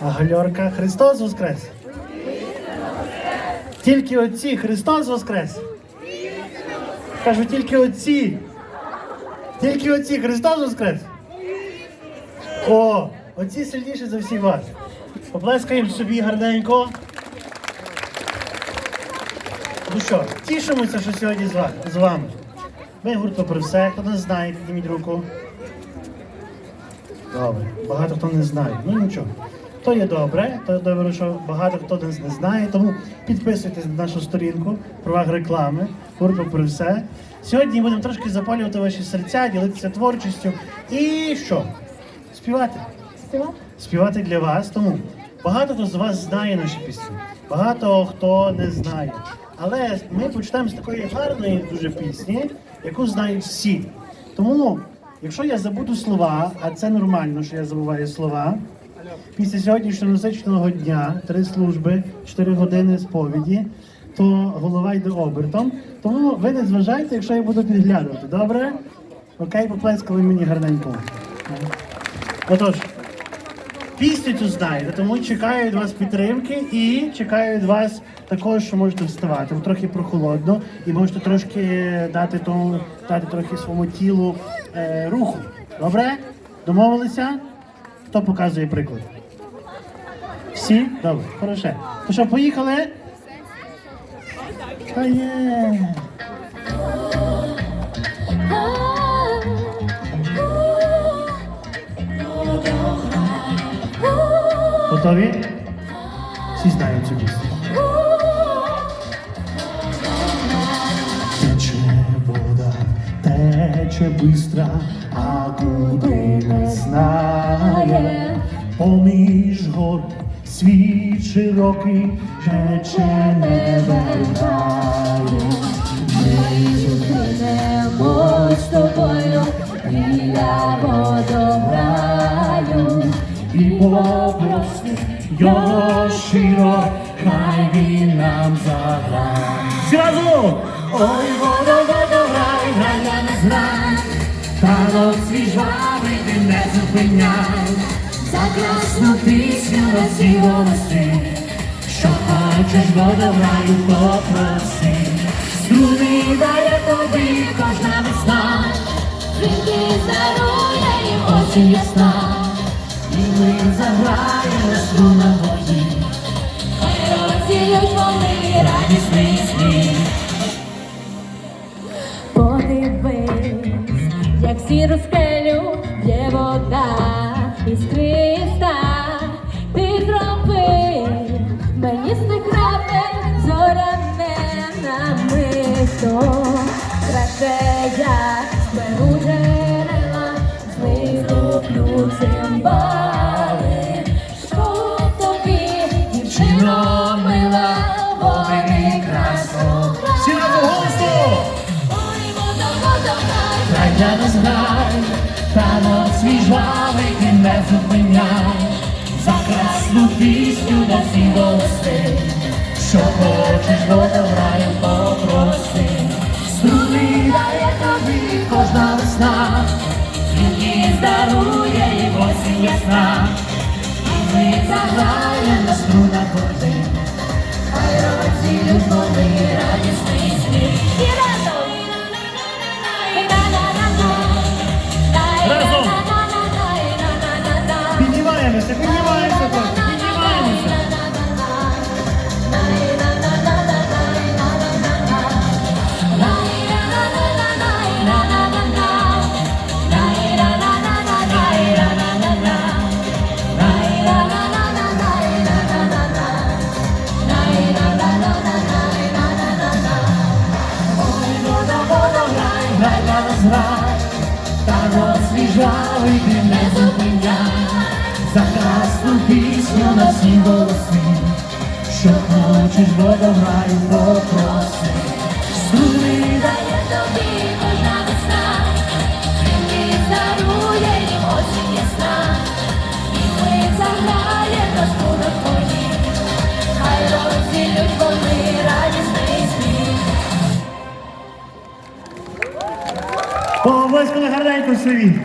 А гальорка Христос Воскрес! Тільки отці Христос Воскрес! Кажу, тільки отці! Тільки отці Христос Воскрес! О, оці сильніші за всіх вас. Поплескаємо собі гарненько. Ну що, тішимося, що сьогодні з вами. Ми гуртко про все, хто не знає, підніміть руку. Добре, багато хто не знає. Ну нічого. То є добре, то добре, що багато хто нас не знає. Тому підписуйтесь на нашу сторінку проваг реклами, гуртко про все. Сьогодні будемо трошки запалювати ваші серця, ділитися творчістю і що? Співати. Співати? Співати для вас. Тому багато хто з вас знає наші пісні, багато хто не знає. Але ми почнемо з такої гарної дуже пісні, яку знають всі. Тому, якщо я забуду слова, а це нормально, що я забуваю слова. Після сьогоднішнього насиченого дня, три служби, чотири години сповіді, то голова йде обертом. Тому ви не зважайте, якщо я буду підглядувати. Добре? Окей, поплескали мені гарненько. Отож, пісню цю знаєте, тому чекаю від вас підтримки і чекаю від вас також, що можете вставати. Бо трохи прохолодно і можете трошки дати тому, дати трохи своєму тілу е, руху. Добре? Домовилися? Хто показує приклад? Всі? Добре, хороше. То що, поїхали? Та є. Готові? Всі знають цю пісню. Тече бистра, а куди не знає. Поміж гор світ широкий, тече не вертає. Ми зустрінемо з тобою біля водограю. І попросить його щиро, хай він нам заграє. Зразу! Ой, ти за красну пісню на що хочеш водограю, попроси, струни дає тобі кожна весна, Тільки дарує їм осінь ясна, і ми заграємо струнам воді. Розцілють вони радісний сміх. Подивись, як сіру скелю є вода іскриста. Ти зроби мені з тих крапель зоряне намисто. Краще я зберу джерела, злиплю цимбали, щоб тобі дівчино мила, Повери красно. Всі разом голосно! Ой, вода, вода, грай, Грай для нас грай, танок свій жвавий ти не зупиняй, за красну пісню на всі голоси, що хочеш водограєм попроси, струни дає тобі кожна весна, тільки здарує і осінь ясна, і ми заграємо на струнах води, хай розцілють вони радісний ти не зупиняй, за красну пісню на всі голоси, що хочеш водограю попроси, струни дає Тобі кожна весна, Він дарує їм осінь ясна, і ми заграє на струнах твоїх, хай розцілють вони радісний сміх. Обласкали гарненько собі.